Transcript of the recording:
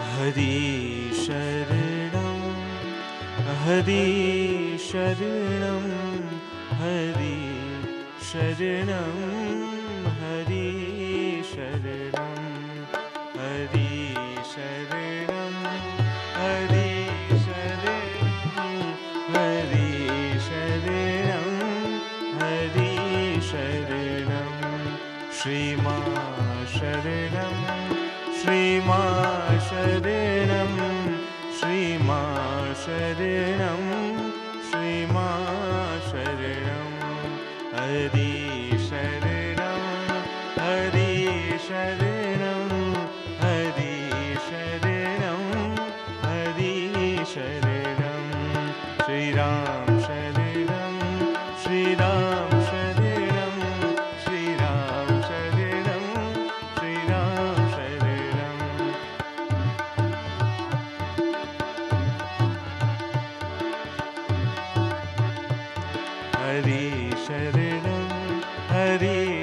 हरि शरणं हरि शरणं हरि शरणं हरि शरणं हरि शरणं हरि शरणं हरि शरणं हरि शरणं, श्रीमा शरणं, श्रीमा शरणं श्रीमा शरणं हरि शरणं हरि शरणं हरि शरणं हरि शरणं। श्रीराम हरि शरणं हरि शरणं